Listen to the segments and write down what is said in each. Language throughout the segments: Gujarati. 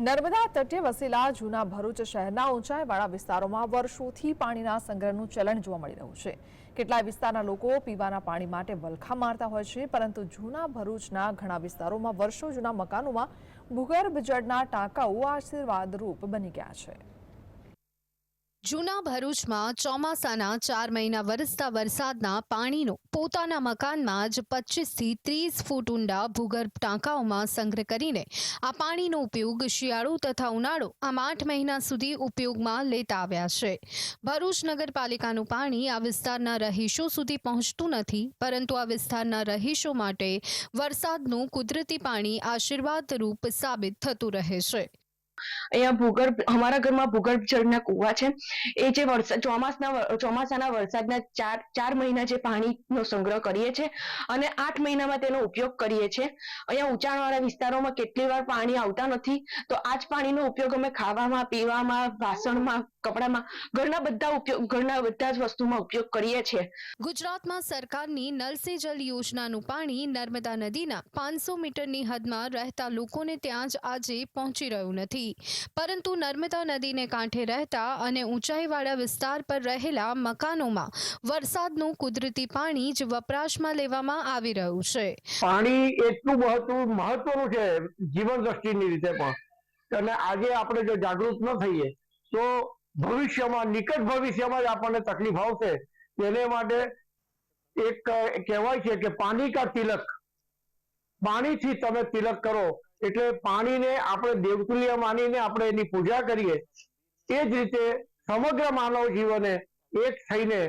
નર્મદા તટે વસેલા જૂના ભરૂચ શહેરના ઊંચાઈવાળા વિસ્તારોમાં વર્ષોથી પાણીના સંગ્રહનું ચલણ જોવા મળી રહ્યું છે. કેટલાય વિસ્તારના લોકો પીવાના પાણી માટે વલખા મારતા હોય છે, પરંતુ જૂના ભરૂચના ઘણા વિસ્તારોમાં વર્ષો જૂના મકાનોમાં ભૂગર્ભ જળના ટાંકાઓ આશીર્વાદરૂપ બની ગયા છે. જૂના ભરૂચમાં ચોમાસાના ચાર મહિના વરસતા વરસાદના પાણીનો પોતાના મકાનમાં જ પચીસથી ત્રીસ ફૂટ ઊંડા ભૂગર્ભ ટાંકાઓમાં સંગ્રહ કરીને આ પાણીનો ઉપયોગ શિયાળો તથા ઉનાળો આમ આઠ મહિના સુધી ઉપયોગમાં લેતા આવ્યા છે. ભરૂચ નગરપાલિકાનું પાણી આ વિસ્તારના રહીશો સુધી પહોંચતું નથી, પરંતુ આ વિસ્તારના રહીશો માટે વરસાદનું કુદરતી પાણી આશીર્વાદરૂપ સાબિત થતું રહે છે. અહીંયા ભૂગર્ભ, અમારા ઘરમાં ભૂગર્ભ જળના કુવા છે. એ જે વરસાદ ચોમાસના ચોમાસાના વરસાદના ચાર ચાર મહિના જે પાણીનો સંગ્રહ કરીએ છીએ અને આઠ મહિનામાં તેનો ઉપયોગ કરીએ છીએ અહીંયા ઊંચાણવાળા વિસ્તારોમાં કેટલી વાર પાણી આવતા નથી. તો આ જ પાણીનો ઉપયોગ અમે ખાવામાં, પીવામાં, વાસણમાં, કપડામાં, ઘરના બધા ઉપયોગ, ઘરના બધા જ વસ્તુમાં ઉપયોગ કરીએ છીએ. ગુજરાતમાં સરકારની નલ સે જલ યોજનાનું પાણી નર્મદા નદીના પાંચસો મીટરની હદમાં રહેતા લોકોને ત્યાં જ આજે પહોંચી રહ્યું નથી. પરંતુ નર્મદા નદીને કાંઠે રહેતા અને ઊંચાઈવાળા વિસ્તાર પર રહેલા મકાનોમાં વરસાદનું કુદરતી પાણી જ વપરાશમાં લેવામાં આવી રહ્યું છે. પાણી એટલું મહત્વ મહત્વનું છે જીવન દ્રષ્ટિની રીતે પણ. અને આજે આપણે જો જાગૃત ન થઈએ, તો ભવિષ્યમાં, નિકટ ભવિષ્યમાં જ આપણને તકલીફ આવશે. તેને માટે એક કહેવાય છે કે પાણી કા તિલક. પાણીથી તમે તિલક કરો. એટલે પાણીને આપણે દેવતુલ્ય માનીને આપણે એની પૂજા કરીએ, એ જ રીતે સમગ્ર માનવ જીવને એક થઈને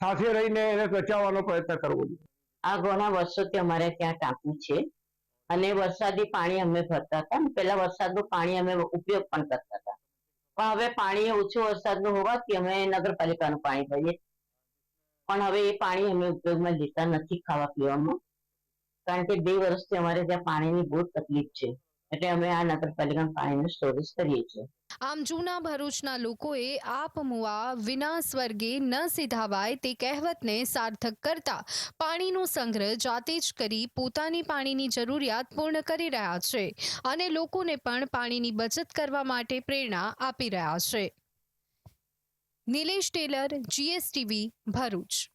સાથે રહીને એને બચાવવાનો પ્રયત્ન કરવો જોઈએ. આ ઘણા વર્ષોથી અમારે ત્યાં ટાંકું છે અને વરસાદી પાણી અમે ભરતા હતા પેલા વરસાદનું પાણી અમે ઉપયોગ પણ કરતા હતા. પણ હવે પાણી ઓછું વરસાદનું હોવાથી અમે નગરપાલિકાનું પાણી ભરીએ. પણ હવે એ પાણી અમે ઉપયોગમાં લેતા નથી ખાવા પીવામાં. કારણ કે બે વર્ષથી અમારે ત્યાં પાણીની બહુ તકલીફ છે. એટલે અમે આ નગરપાલિકાનું પાણીનું સ્ટોરેજ કરીએ છીએ. આમ જૂના ભરૂચના લોકોએ આપ મુવા વિના સ્વર્ગે ન સિધાવાય તે કહેવતને સાર્થક કરતા પાણીનો સંગ્રહ જાતે જ કરી પોતાની પાણીની જરૂરિયાત પૂર્ણ કરી રહ્યા છે અને લોકોને પણ પાણીની બચત કરવા માટે પ્રેરણા આપી રહ્યા છે. નિલેશ ટેલર જીએસટીવી ભરૂચ.